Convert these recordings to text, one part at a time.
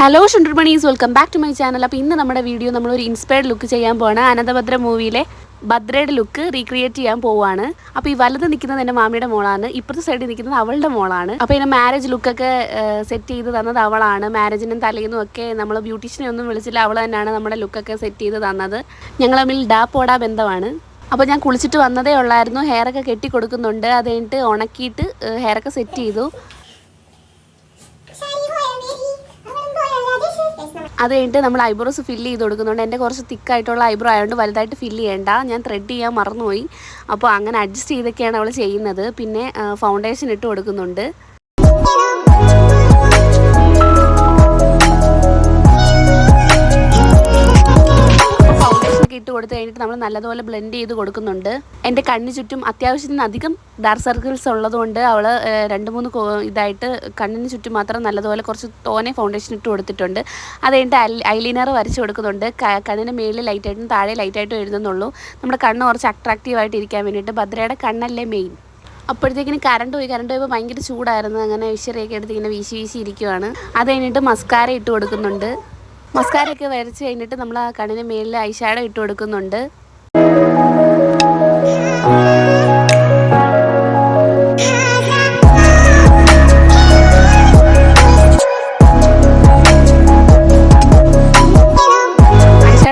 Hello ഷുണ്ടർമണീസ് welcome back to my channel അപ്പോൾ ഇന്ന് നമ്മുടെ വീഡിയോ നമ്മളൊരു ഇൻസ്പയർഡ് ലുക്ക് ചെയ്യാൻ പോവാണ്. അനന്തഭദ്ര മൂവിയിലെ ഭദ്രയുടെ ലുക്ക് റീക്രിയേറ്റ് ചെയ്യാൻ പോവാണ്. അപ്പോൾ ഈ വലത് നിൽക്കുന്നത് എന്റെ മാമിയുടെ മോളാണ്. ഇപ്പുറത്തെ സൈഡിൽ നിൽക്കുന്നത് അവളുടെ മോളാണ്. അപ്പോൾ എന്റെ മാരേജ് ലുക്കൊക്കെ സെറ്റ് ചെയ്ത് തന്നത് അവളാണ്. മാരേജിനും തലേന്നും ഒക്കെ നമ്മൾ ബ്യൂട്ടീഷ്യനെ ഒന്നും വിളിച്ചില്ല. അവൾ തന്നെയാണ് നമ്മുടെ ലുക്കൊക്കെ സെറ്റ് ചെയ്ത് തന്നത്. ഞങ്ങൾ തമ്മിൽ ഡാ പോടാ ബന്ധമാണ്. അപ്പോൾ ഞാൻ കുളിച്ചിട്ട് വന്നതേ ഉള്ളായിരുന്നു. ഹെയറൊക്കെ കെട്ടി കൊടുക്കുന്നുണ്ട്. അത് കഴിഞ്ഞിട്ട് ഉണക്കിയിട്ട് ഹെയറൊക്കെ സെറ്റ് ചെയ്തു. അത് കഴിഞ്ഞിട്ട് നമ്മൾ ഐബ്രോസ് ഫില്ല് ചെയ്ത് കൊടുക്കുന്നുണ്ട്. എന്റെ കുറച്ച് തിക്കായിട്ടുള്ള ഐബ്രോ ആയതുകൊണ്ട് വലുതായിട്ട് ഫില്ല് ചെയ്യേണ്ട. ഞാൻ ത്രെഡ് ചെയ്യാൻ മറന്നുപോയി. അപ്പോൾ അങ്ങനെ അഡ്ജസ്റ്റ് ചെയ്തൊക്കെയാണ് അവൾ ചെയ്യുന്നത്. പിന്നെ ഫൗണ്ടേഷൻ ഇട്ട് കൊടുക്കുന്നുണ്ട്. ഇട്ട് കൊടുത്തു കഴിഞ്ഞിട്ട് നമ്മൾ നല്ലതുപോലെ ബ്ലെൻഡ് ചെയ്ത് കൊടുക്കുന്നുണ്ട്. എന്റെ കണ്ണിന് ചുറ്റും അത്യാവശ്യത്തിന് അധികം ഡാർക്ക് സർക്കിൾസ് ഉള്ളതുകൊണ്ട് അവൾ രണ്ട് മൂന്ന് ഇതായിട്ട് കണ്ണിന് ചുറ്റും മാത്രം നല്ലതുപോലെ കുറച്ച് തോനെ ഫൗണ്ടേഷൻ ഇട്ട് കൊടുത്തിട്ടുണ്ട്. അത് കഴിഞ്ഞിട്ട് ഐലൈനർ വരച്ച് കൊടുക്കുന്നുണ്ട്. കണ്ണിന് മേളിൽ ലൈറ്റായിട്ടും താഴെ ലൈറ്റായിട്ടും എഴുതുന്നുള്ളൂ. നമ്മുടെ കണ്ണ് കുറച്ച് അട്രാക്റ്റീവ് ആയിട്ട് ഇരിക്കാൻ വേണ്ടിയിട്ട് ഭദ്രയുടെ കണ്ണല്ലേ മെയിൻ അപ്പോഴത്തേക്കിന് കറണ്ട് പോയി. കറണ്ട് പോയപ്പോൾ ഭയങ്കര ചൂടായിരുന്നു. അങ്ങനെ വിശറിയൊക്കെ എടുത്ത് ഇങ്ങനെ വീശി വീശി ഇരിക്കുവാണ്. അത് കഴിഞ്ഞിട്ട് മസ്കാര ഇട്ട് കൊടുക്കുന്നുണ്ട്. മസ്കാരയൊക്കെ വരച്ച് കഴിഞ്ഞിട്ട് നമ്മൾ ആ കണ്ണിന് മേലിൽ ഐഷാഡോ ഇട്ട് കൊടുക്കുന്നുണ്ട്.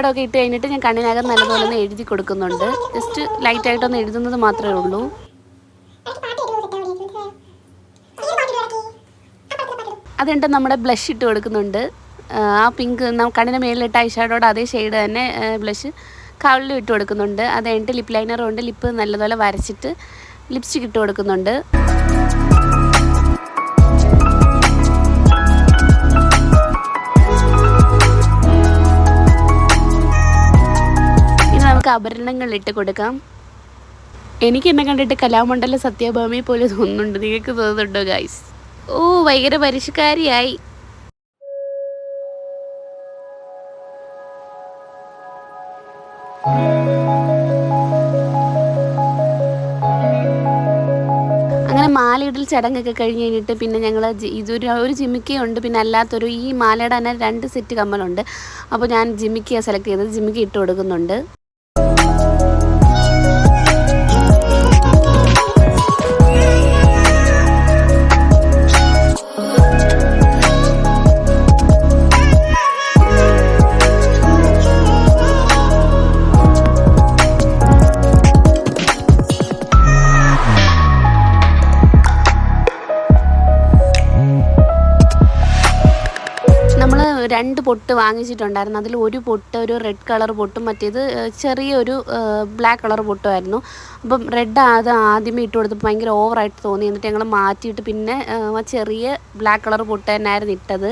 ഒക്കെ ഇട്ട് കഴിഞ്ഞിട്ട് ഞാൻ കണ്ണിനകം നല്ലപോലെ ഒന്ന് എഴുതി കൊടുക്കുന്നുണ്ട്. ജസ്റ്റ് ലൈറ്റ് ലൈറ്റായിട്ടൊന്ന് എഴുതുന്നത് മാത്രമേ ഉള്ളൂ. അതുകൊണ്ട് നമ്മുടെ ബ്ലഷ് ഇട്ട് കൊടുക്കുന്നുണ്ട്. ആ, പിങ്ക് കണ്ണിന് മേലിലിട്ട ഐഷാഡോടെ അതേ ഷെയ്ഡ് തന്നെ ബ്ലഷ് കവിളിലും ഇട്ട് കൊടുക്കുന്നുണ്ട്. അത് കഴിഞ്ഞിട്ട് ലിപ്പ് ലൈനർ കൊണ്ട് ലിപ്പ് നല്ലതുപോലെ വരച്ചിട്ട് ലിപ്സ്റ്റിക് ഇട്ട് കൊടുക്കുന്നുണ്ട്. ഇനി നമുക്ക് ആഭരണങ്ങൾ ഇട്ട് കൊടുക്കാം. എനിക്ക് എന്നെ കണ്ടിട്ട് കലാമണ്ഡല സത്യഭാമയെ പോലെ തോന്നുന്നുണ്ട്. നിങ്ങൾക്ക് തോന്നുന്നുണ്ടോ ഗൈസ് ഓ ഭയങ്കര പരിഷ്കാരിയായി അങ്ങനെ മാലയിടൽ ചടങ്ങൊക്കെ കഴിഞ്ഞ് കഴിഞ്ഞിട്ട് പിന്നെ ഞങ്ങൾ ഇതൊരു ഒരു ജിമിക്കയുണ്ട് പിന്നെ അല്ലാത്തൊരു ഈ മാലയുടെ തന്നെ രണ്ട് സെറ്റ് കമ്മലുണ്ട്. അപ്പോൾ ഞാൻ ജിമിക്കയാണ് സെലക്ട് ചെയ്തത്. ജിമിക്ക ഇട്ട് കൊടുക്കുന്നുണ്ട്. രണ്ട് പൊട്ട് വാങ്ങിച്ചിട്ടുണ്ടായിരുന്നു. അതിൽ ഒരു പൊട്ട് ഒരു റെഡ് കളർ പൊട്ടും മറ്റേത് ചെറിയൊരു ബ്ലാക്ക് കളർ പൊട്ടുമായിരുന്നു. അപ്പം റെഡ് അത് ആദ്യമേ ഇട്ട് കൊടുത്തപ്പോൾ ഭയങ്കര ഓവറായിട്ട് തോന്നി. എന്നിട്ട് ഞങ്ങൾ മാറ്റിയിട്ട് പിന്നെ ആ ചെറിയ ബ്ലാക്ക് കളർ പൊട്ട് തന്നെയായിരുന്നു ഇട്ടത്.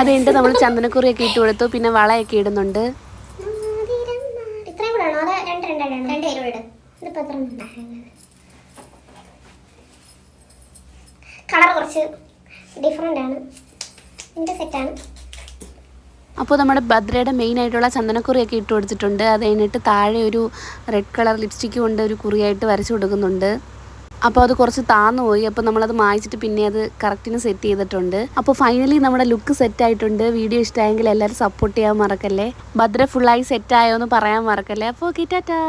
അതുകൊണ്ട്? നമ്മൾ ചന്ദനക്കുറിയൊക്കെ ഇട്ട് കൊടുത്തു. പിന്നെ വളയൊക്കെ ഇടുന്നുണ്ട്. ഇത്രയും കൂടെ ആണോ? അതോ രണ്ട് രണ്ടാണ് രണ്ട് പേരും ഇട്. ഇതിപ്പോ എത്ര കളർ കുറച്ച് ഡിഫറെന്റ് ആണ്. എന്റെ സെറ്റാണ് അപ്പോൾ നമ്മുടെ ബദ്രയുടെ മെയിൻ ആയിട്ടുള്ള ചന്ദനക്കുറിയൊക്കെ ഇട്ട് കൊടുത്തിട്ടുണ്ട്. അത് കഴിഞ്ഞിട്ട് താഴെ ഒരു റെഡ് കളർ ലിപ്സ്റ്റിക്ക് കൊണ്ട് ഒരു കുറിയായിട്ട് വരച്ചു കൊടുക്കുന്നുണ്ട്. അപ്പോൾ അത് കുറച്ച് താന്നു പോയി. അപ്പോൾ നമ്മളത് മായിച്ചിട്ട് പിന്നെ അത് കറക്റ്റിന് സെറ്റ് ചെയ്തിട്ടുണ്ട്. അപ്പോൾ ഫൈനലി നമ്മുടെ ലുക്ക് സെറ്റ് ആയിട്ടുണ്ട്. വീഡിയോ ഇഷ്ടമായെങ്കിൽ എല്ലാവരും സപ്പോർട്ട് ചെയ്യാൻ മറക്കല്ലേ? ഭദ്ര ഫുള്ളായി സെറ്റ് ആയോ എന്ന് പറയാൻ മറക്കല്ലേ? അപ്പോൾ ഓക്കെ ടാറ്റാ